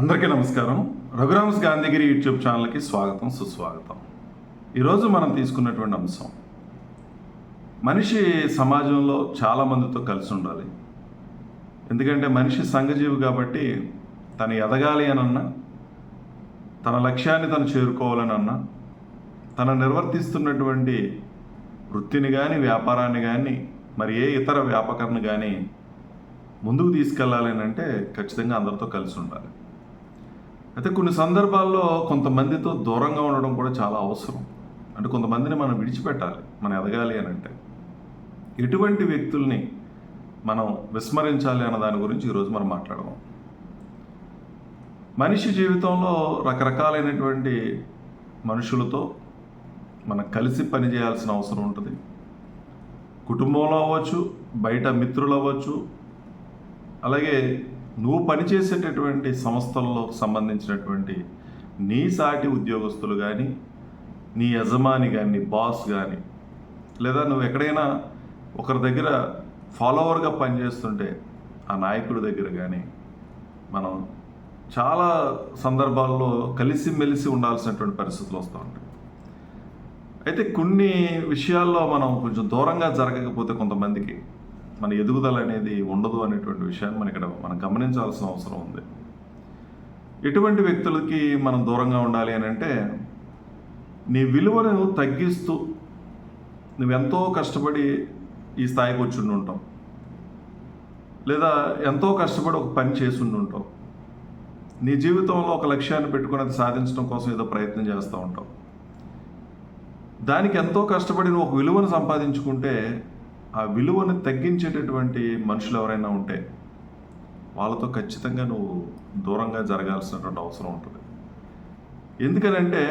అందరికీ నమస్కారం. రఘురామ్స్ గాంధీగిరి యూట్యూబ్ ఛానల్కి స్వాగతం సుస్వాగతం. ఈరోజు మనం తీసుకున్నటువంటి అంశం మనిషి సమాజంలో చాలా మందితో కలిసి ఉండాలి. ఎందుకంటే మనిషి సంఘజీవి కాబట్టి తను ఎదగాలి అనన్నా తన లక్ష్యాన్ని తను చేరుకోవాలని అన్నా తను నిర్వర్తిస్తున్నటువంటి వృత్తిని కానీ వ్యాపారాన్ని కానీ మరి ఏ ఇతర వ్యాపకాన్ని కానీ ముందుకు తీసుకెళ్ళాలి అంటే ఖచ్చితంగా అందరితో కలిసి ఉండాలి. అయితే కొన్ని సందర్భాల్లో కొంతమందితో దూరంగా ఉండడం కూడా చాలా అవసరం. అంటే కొంతమందిని మనం విడిచిపెట్టాలి మనం ఎదగాలి అని అంటే. ఎటువంటి వ్యక్తుల్ని మనం విస్మరించాలి అన్న దాని గురించి ఈరోజు మనం మాట్లాడదాం. మనిషి జీవితంలో రకరకాలైనటువంటి మనుషులతో మనం కలిసి పనిచేయాల్సిన అవసరం ఉంటుంది. కుటుంబంలో అవ్వచ్చు బయట మిత్రులు అవ్వచ్చు అలాగే నువ్వు పనిచేసేటటువంటి సంస్థల్లో సంబంధించినటువంటి నీ సాటి ఉద్యోగస్తులు కానీ నీ యజమాని కానీ నీ బాస్ కానీ లేదా నువ్వు ఎక్కడైనా ఒకరి దగ్గర ఫాలోవర్గా పనిచేస్తుంటే ఆ నాయకుడి దగ్గర కానీ మనం చాలా సందర్భాల్లో కలిసిమెలిసి ఉండాల్సినటువంటి పరిస్థితులు వస్తూ ఉంటాయి. అయితే కొన్ని విషయాల్లో మనం కొంచెం దూరంగా జరగకపోతే కొంతమందికి మన ఎదుగుదల అనేది ఉండదు అనేటువంటి విషయాన్ని మన ఇక్కడ మనం గమనించాల్సిన అవసరం ఉంది. ఎటువంటి వ్యక్తులకి మనం దూరంగా ఉండాలి అని అంటే నీ విలువను తగ్గిస్తూ నువ్వెంతో కష్టపడి ఈ స్థాయికి వచ్చి ఉంటాం ఉంటావు. లేదా ఎంతో కష్టపడి ఒక పని చేసి ఉంటాం ఉంటావు. నీ జీవితంలో ఒక లక్ష్యాన్ని పెట్టుకుని అది సాధించడం కోసం ఏదో ప్రయత్నం చేస్తూ ఉంటావు. దానికి ఎంతో కష్టపడి నువ్వు ఒక విలువను సంపాదించుకుంటే ఆ విలువను తగ్గించేటటువంటి మనుషులు ఎవరైనా ఉంటే వాళ్ళతో ఖచ్చితంగా నువ్వు దూరంగా జరగాల్సినటువంటి అవసరం ఉంటుంది. ఎందుకనంటే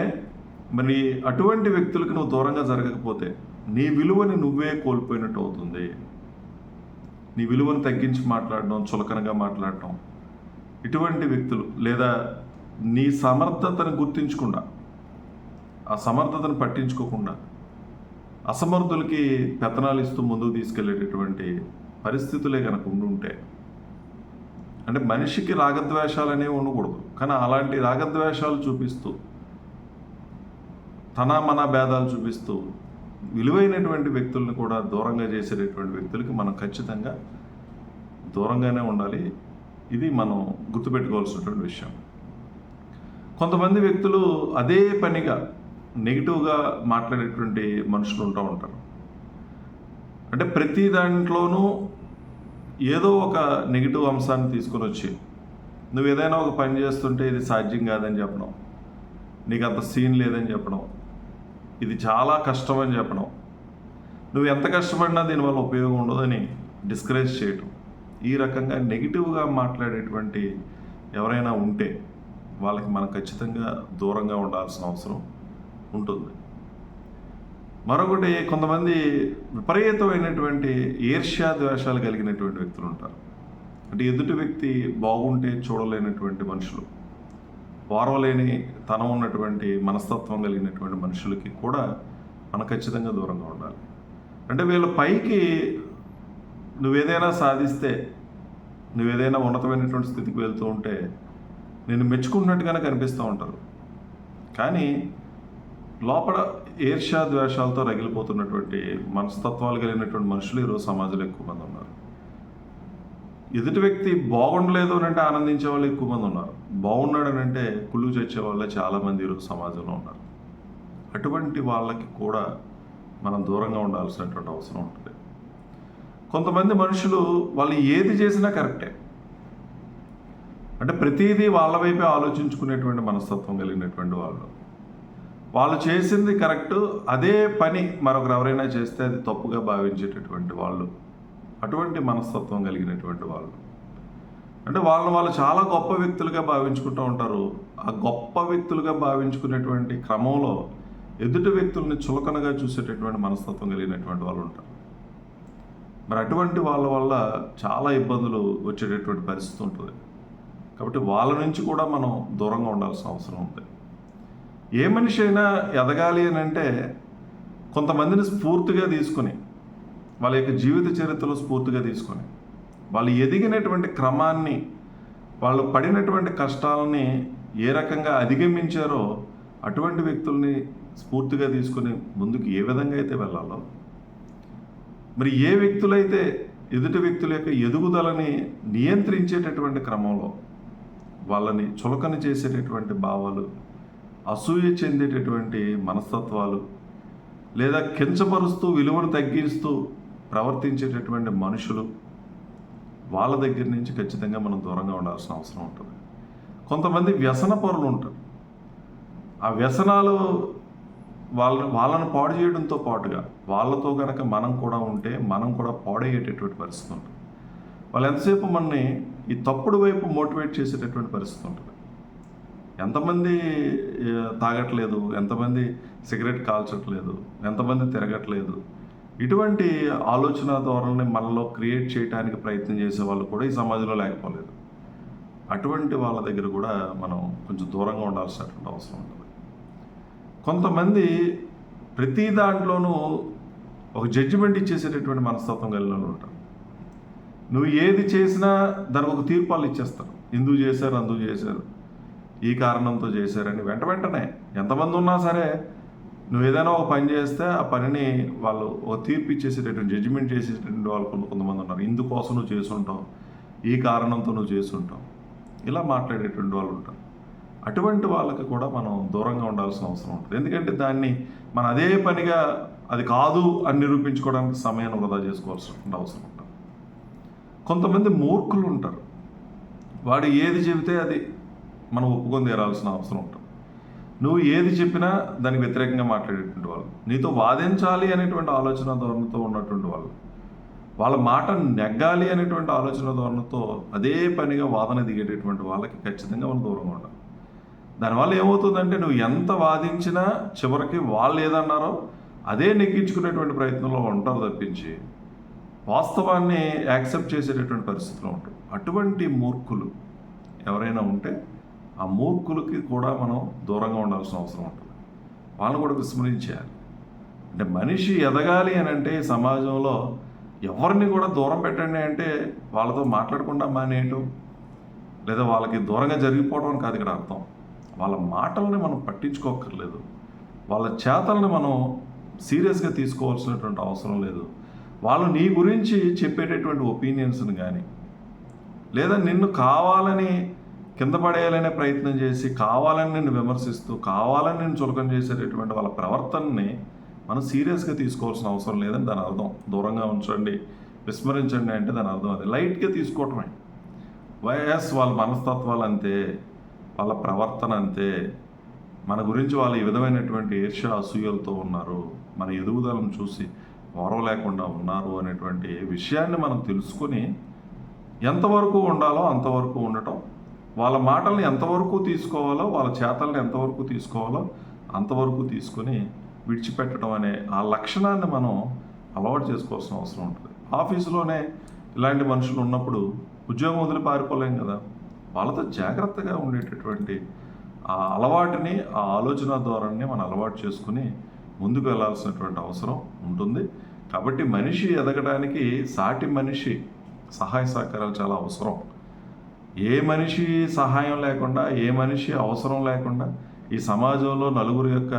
మరి అటువంటి వ్యక్తులకు నువ్వు దూరంగా జరగకపోతే నీ విలువని నువ్వే కోల్పోయినట్టు అవుతుంది. నీ విలువను తగ్గించి మాట్లాడడం చులకనగా మాట్లాడటం ఇటువంటి వ్యక్తులు లేదా నీ సమర్థతను గుర్తించకుండా ఆ సమర్థతను పట్టించుకోకుండా అసమర్థులకి పెత్తనాలు ఇస్తూ ముందుకు తీసుకెళ్ళేటటువంటి పరిస్థితులే కనుక ఉండుంటే అంటే మనిషికి రాగద్వేషాలు అనేవి ఉండకూడదు. కానీ అలాంటి రాగద్వేషాలు చూపిస్తూ తన మన భేదాలు చూపిస్తూ విలువైనటువంటి వ్యక్తులను కూడా దూరంగా చేసేటటువంటి వ్యక్తులకి మనం ఖచ్చితంగా దూరంగానే ఉండాలి. ఇది మనం గుర్తుపెట్టుకోవాల్సినటువంటి విషయం. కొంతమంది వ్యక్తులు అదే పనిగా నెగిటివ్గా మాట్లాడేటువంటి మనుషులు ఉంటూ ఉంటారు. అంటే ప్రతి దాంట్లోనూ ఏదో ఒక నెగిటివ్ అంశాన్ని తీసుకొని వచ్చి నువ్వు ఏదైనా ఒక పని చేస్తుంటే ఇది సాధ్యం కాదని చెప్పడం నీకు అంత సీన్ లేదని చెప్పడం ఇది చాలా కష్టం అని చెప్పడం నువ్వు ఎంత కష్టపడినా దీనివల్ల ఉపయోగం ఉండదని డిస్కరేజ్ చేయటం. ఈ రకంగా నెగిటివ్గా మాట్లాడేటువంటి ఎవరైనా ఉంటే వాళ్ళకి మనం ఖచ్చితంగా దూరంగా ఉండాల్సిన అవసరం. ఉంటుంది. మరొకటి కొంతమంది విపరీతమైనటువంటి ఈర్ష్యా ద్వేషాలు కలిగినటువంటి వ్యక్తులు ఉంటారు. అంటే ఎదుటి వ్యక్తి బాగుంటే చూడలేనటువంటి మనుషులు వారవలేని తనం ఉన్నటువంటి మనస్తత్వం కలిగినటువంటి మనుషులకి కూడా మనం ఖచ్చితంగా దూరంగా ఉండాలి. అంటే వీళ్ళ పైకి నువ్వేదైనా సాధిస్తే నువ్వేదైనా ఉన్నతమైనటువంటి స్థితికి వెళ్తూ ఉంటే నేను మెచ్చుకున్నట్టుగానే కనిపిస్తూ ఉంటారు. కానీ లోపల ఈర్ష్యా ద్వేషాలతో రగిలిపోతున్నటువంటి మనస్తత్వాలు కలిగినటువంటి మనుషులు ఈరోజు సమాజంలో ఎక్కువ మంది ఉన్నారు. ఎదుటి వ్యక్తి బాగుండలేదు అని అంటే ఆనందించే వాళ్ళు ఎక్కువ మంది ఉన్నారు. బాగున్నాడు అని అంటే కుళ్ళు చచ్చే వాళ్ళే చాలామంది ఈరోజు సమాజంలో ఉన్నారు. అటువంటి వాళ్ళకి కూడా మనం దూరంగా ఉండాల్సినటువంటి అవసరం ఉంటుంది. కొంతమంది మనుషులు వాళ్ళు ఏది చేసినా కరెక్టే. అంటే ప్రతిదీ వాళ్ళ వైపే ఆలోచించుకునేటువంటి మనస్తత్వం కలిగినటువంటి వాళ్ళు. వాళ్ళు చేసింది కరెక్ట్ అదే పని మరొకరు ఎవరైనా చేస్తే అది తప్పుగా భావించేటటువంటి వాళ్ళు అటువంటి మనస్తత్వం కలిగినటువంటి వాళ్ళు. అంటే వాళ్ళని వాళ్ళు చాలా గొప్ప వ్యక్తులుగా భావించుకుంటూ ఉంటారు. ఆ గొప్ప వ్యక్తులుగా భావించుకునేటువంటి క్రమంలో ఎదుటి వ్యక్తుల్ని చులకనగా చూసేటటువంటి మనస్తత్వం కలిగినటువంటి వాళ్ళు ఉంటారు. మరి అటువంటి వాళ్ళ వల్ల చాలా ఇబ్బందులు వచ్చేటటువంటి పరిస్థితి ఉంటుంది. కాబట్టి వాళ్ళ నుంచి కూడా మనం దూరంగా ఉండాల్సిన అవసరం ఉంది. ఏ మనిషి అయినా ఎదగాలి అని అంటే కొంతమందిని స్ఫూర్తిగా తీసుకుని వాళ్ళ యొక్క జీవిత చరిత్రలో స్ఫూర్తిగా తీసుకొని వాళ్ళు ఎదిగినటువంటి క్రమాన్ని వాళ్ళు పడినటువంటి కష్టాలని ఏ రకంగా అధిగమించారో అటువంటి వ్యక్తుల్ని స్ఫూర్తిగా తీసుకుని ముందుకు ఏ విధంగా అయితే వెళ్ళాలో మరి ఏ వ్యక్తులైతే ఎదుటి వ్యక్తుల యొక్క ఎదుగుదలని నియంత్రించేటటువంటి క్రమంలో వాళ్ళని చులకన చేసేటటువంటి భావాలు అసూయ చెందేటటువంటి మనస్తత్వాలు లేదా కించపరుస్తూ విలువను తగ్గిస్తూ ప్రవర్తించేటటువంటి మనుషులు వాళ్ళ దగ్గర నుంచి ఖచ్చితంగా మనం దూరంగా ఉండాల్సిన అవసరం ఉంటుంది. కొంతమంది వ్యసన పరులు ఉంటారు. ఆ వ్యసనాలు వాళ్ళని వాళ్ళని పాడు చేయడంతో పాటుగా వాళ్ళతో కనుక మనం కూడా ఉంటే మనం కూడా పాడయ్యేటటువంటి పరిస్థితి ఉంటుంది. వాళ్ళు ఎంతసేపు మనని ఈ తప్పుడు వైపు మోటివేట్ చేసేటటువంటి పరిస్థితి ఉంటుంది. ఎంతమంది తాగట్లేదు ఎంతమంది సిగరెట్ కాల్చట్లేదు ఎంతమంది తిరగట్లేదు ఇటువంటి ఆలోచన ధోరణిని మనలో క్రియేట్ చేయడానికి ప్రయత్నం చేసే వాళ్ళు కూడా ఈ సమాజంలో లేకపోలేదు. అటువంటి వాళ్ళ దగ్గర కూడా మనం కొంచెం దూరంగా ఉండాల్సినటువంటి అవసరం ఉంటుంది. కొంతమంది ప్రతి దాంట్లోనూ ఒక జడ్జిమెంట్ ఇచ్చేసేటటువంటి మనస్తత్వం కలిగిన ఉంటారు. నువ్వు ఏది చేసినా దానికి ఒక తీర్పాలు ఇచ్చేస్తారు. ఇందుకు చేశారు అందుకు చేశారు. ఈ కారణంతో చేశారని వెంట వెంటనే ఎంతమంది ఉన్నా సరే నువ్వు ఏదైనా ఒక పని చేస్తే ఆ పనిని వాళ్ళు ఒక తీర్పు ఇచ్చేసేటటువంటి జడ్జిమెంట్ చేసేటటువంటి వాళ్ళు కొంతమంది ఉన్నారు. ఇందుకోసం నువ్వు చేసుంటావు ఈ కారణంతో నువ్వు చేసుంటావు ఇలా మాట్లాడేటువంటి వాళ్ళు ఉంటారు. అటువంటి వాళ్ళకి కూడా మనం దూరంగా ఉండాల్సిన అవసరం ఉంటుంది. ఎందుకంటే దాన్ని మనం అదే పనిగా అది కాదు అని నిరూపించుకోవడానికి సమయాన్ని వృధా చేసుకోవాల్సిన అవసరం ఉంటుంది. కొంతమంది మూర్ఖులు ఉంటారు. వాడు ఏది చెబితే అది మనం ఒప్పుకొని తీరాల్సిన అవసరం ఉంటుంది. నువ్వు ఏది చెప్పినా దానికి వ్యతిరేకంగా మాట్లాడేటువంటి వాళ్ళు. నీతో వాదించాలి అనేటువంటి ఆలోచన ధోరణితో ఉన్నటువంటి వాళ్ళు. వాళ్ళ మాట నెగ్గాలి అనేటువంటి ఆలోచన ధోరణితో అదే పనిగా వాదన దిగేటటువంటి వాళ్ళకి ఖచ్చితంగా మనం దూరంగా ఉండాలి. దానివల్ల ఏమవుతుందంటే నువ్వు ఎంత వాదించినా చివరికి వాళ్ళు ఏదన్నారో అదే నెగ్గించుకునేటువంటి ప్రయత్నంలో ఉంటారు తప్పించి వాస్తవాన్ని యాక్సెప్ట్ చేసేటటువంటి పరిస్థితిలో ఉంటారు. అటువంటి మూర్ఖులు ఎవరైనా ఉంటే ఆ మూర్ఖులకి కూడా మనం దూరంగా ఉండాల్సిన అవసరం ఉంటుంది. వాళ్ళని కూడా విస్మరించేయాలి. అంటే మనిషి ఎదగాలి అని అంటే ఈ సమాజంలో ఎవరిని కూడా దూరం పెట్టండి అంటే వాళ్ళతో మాట్లాడకుండా మానేయటం లేదా వాళ్ళకి దూరంగా జరిగిపోవడం అని కాదు ఇక్కడ అర్థం. వాళ్ళ మాటల్ని మనం పట్టించుకోక్కర్లేదు. వాళ్ళ చేతల్ని మనం సీరియస్గా తీసుకోవాల్సినటువంటి అవసరం లేదు. వాళ్ళు నీ గురించి చెప్పేటటువంటి ఒపీనియన్స్ని కానీ లేదా నిన్ను కావాలని కింద పడేయాలనే ప్రయత్నం చేసి కావాలని నేను విమర్శిస్తూ కావాలని నేను చులకం చేసేటటువంటి వాళ్ళ ప్రవర్తనని మనం సీరియస్గా తీసుకోవాల్సిన అవసరం లేదని దాని అర్థం. దూరంగా ఉంచండి విస్మరించండి అంటే దాని అర్థం అది. లైట్గా తీసుకోవటమే. వైఎస్ వాళ్ళ మనస్తత్వాలు అంతే వాళ్ళ ప్రవర్తన అంతే. మన గురించి వాళ్ళు ఈ విధమైనటువంటి ఈర్ష్య అసూయలతో ఉన్నారు. మన ఎదుగుదలను చూసి గౌరవ లేకుండా ఉన్నారు అనేటువంటి విషయాన్ని మనం తెలుసుకొని ఎంతవరకు ఉండాలో అంతవరకు ఉండటం వాళ్ళ మాటల్ని ఎంతవరకు తీసుకోవాలో వాళ్ళ చేతల్ని ఎంతవరకు తీసుకోవాలో అంతవరకు తీసుకొని విడిచిపెట్టడం అనే ఆ లక్షణాన్ని మనం అలవాటు చేసుకోవాల్సిన అవసరం ఉంటుంది. ఆఫీసులోనే ఇలాంటి మనుషులు ఉన్నప్పుడు ఉద్యోగం వదిలి పారిపోలేం కదా. వాళ్ళతో జాగ్రత్తగా ఉండేటటువంటి ఆ అలవాటుని ఆ ఆలోచన ధోరణిని మనం అలవాటు చేసుకుని ముందుకు వెళ్ళాల్సినటువంటి అవసరం ఉంటుంది. కాబట్టి మనిషి ఎదగడానికి సాటి మనిషి సహాయ సహకారాలు చాలా అవసరం. ఏ మనిషి సహాయం లేకుండా ఏ మనిషి అవసరం లేకుండా ఈ సమాజంలో నలుగురు యొక్క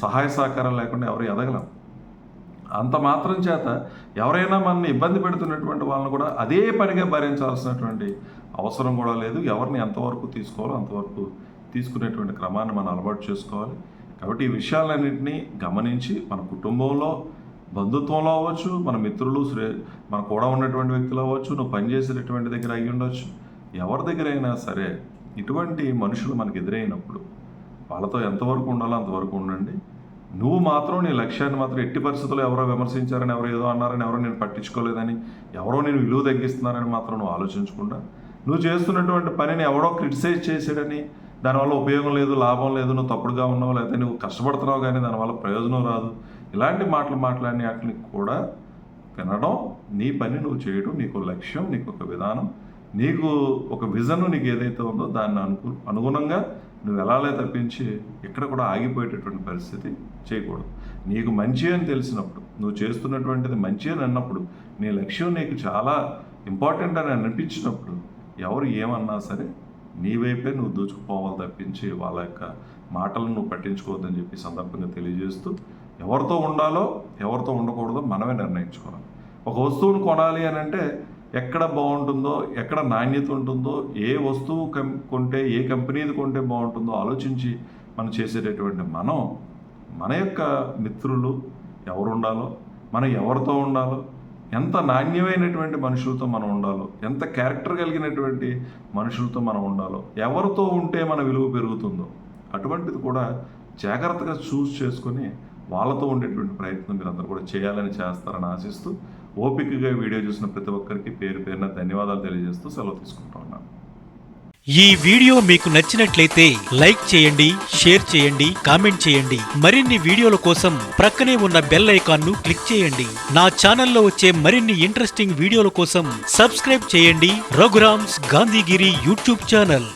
సహాయ సహకారం లేకుండా ఎవరు ఎదగలం. అంత మాత్రం చేత ఎవరైనా మనల్ని ఇబ్బంది పెడుతున్నటువంటి వాళ్ళని కూడా అదే పనిగా భరించాల్సినటువంటి అవసరం కూడా లేదు. ఎవరిని ఎంతవరకు తీసుకోవాలో అంతవరకు తీసుకునేటువంటి క్రమాన్ని మనం అలవాటు చేసుకోవాలి. కాబట్టి ఈ విషయాలన్నింటినీ గమనించి మన కుటుంబంలో బంధుత్వంలో అవ్వచ్చు మన మిత్రులు శ్రే మన కూడా ఉన్నటువంటి వ్యక్తులు అవ్వచ్చు నువ్వు పనిచేసేటటువంటి దగ్గర అయ్యి ఉండొచ్చు. ఎవరి దగ్గర అయినా సరే ఇటువంటి మనుషులు మనకు ఎదురైనప్పుడు వాళ్ళతో ఎంతవరకు ఉండాలో అంతవరకు ఉండండి. నువ్వు మాత్రం నీ లక్ష్యాన్ని మాత్రం ఎట్టి పరిస్థితుల్లో ఎవరో విమర్శించారని ఎవరో ఏదో అన్నారని ఎవరో నేను పట్టించుకోలేదని ఎవరో నేను విలువ తగ్గిస్తున్నారని మాత్రం నువ్వు ఆలోచించకుండా నువ్వు చేస్తున్నటువంటి పనిని ఎవడో క్రిటిసైజ్ చేశాడని దానివల్ల ఉపయోగం లేదు లాభం లేదు నువ్వు తప్పుడుగా ఉన్నావు లేకపోతే నువ్వు కష్టపడుతున్నావు కానీ దానివల్ల ప్రయోజనం రాదు. ఇలాంటి మాటలు మాట్లాడిన వాటిని కూడా వినడం నీ పని నువ్వు చేయడం నీకు లక్ష్యం నీకు ఒక విధానం నీకు ఒక విజన్ నీకు ఏదైతే ఉందో దాన్ని అనుకు అనుగుణంగా నువ్వు వెళ్ళాలే తప్పించి ఎక్కడ కూడా ఆగిపోయేటటువంటి పరిస్థితి చేయకూడదు. నీకు మంచి అని తెలిసినప్పుడు నువ్వు చేస్తున్నటువంటిది మంచి అని అన్నప్పుడు నీ లక్ష్యం నీకు చాలా ఇంపార్టెంట్ అని అనిపించినప్పుడు ఎవరు ఏమన్నా సరే నీ వైపే నువ్వు దూచుకుపోవాలి తప్పించి వాళ్ళ యొక్క మాటలను నువ్వు పట్టించుకోవద్దని చెప్పి సందర్భంగా తెలియజేస్తూ ఎవరితో ఉండాలో ఎవరితో ఉండకూడదో మనమే నిర్ణయించుకోవాలి. ఒక వస్తువును కొనాలి అని అంటే ఎక్కడ బాగుంటుందో ఎక్కడ నాణ్యత ఉంటుందో ఏ వస్తువు కం కొంటే ఏ కంపెనీది కొంటే బాగుంటుందో ఆలోచించి మనం చేసేటటువంటి మనం మన యొక్క మిత్రులు ఎవరు ఉండాలో మనం ఎవరితో ఉండాలో ఎంత నాణ్యమైనటువంటి మనుషులతో మనం ఉండాలో ఎంత క్యారెక్టర్ కలిగినటువంటి మనుషులతో మనం ఉండాలో ఎవరితో ఉంటే మన విలువ పెరుగుతుందో అటువంటిది కూడా జాగ్రత్తగా చూస్ చేసుకొని వాళ్ళతో ఉండేటువంటి ప్రయత్నం మీరు అందరూ కూడా చేయాలని చేస్తారని ఆశిస్తూ ఓపికగా వీడియో చూసిన ప్రతి ఒక్కరికి పేరు పేరున ధన్యవాదాలు తెలియజేస్తూ సెలవు తీసుకుంటా ఉన్నాను. ఈ వీడియో మీకు నచ్చినట్లయితే లైక్ చేయండి షేర్ చేయండి కామెంట్ చేయండి. మరిన్ని వీడియోల కోసం ప్రక్కనే ఉన్న బెల్ ఐకాన్ను క్లిక్ చేయండి. నా ఛానల్లో వచ్చే మరిన్ని ఇంట్రెస్టింగ్ వీడియోల కోసం సబ్స్క్రైబ్ చేయండి. Raghuram's Gandhigiri YouTube channel.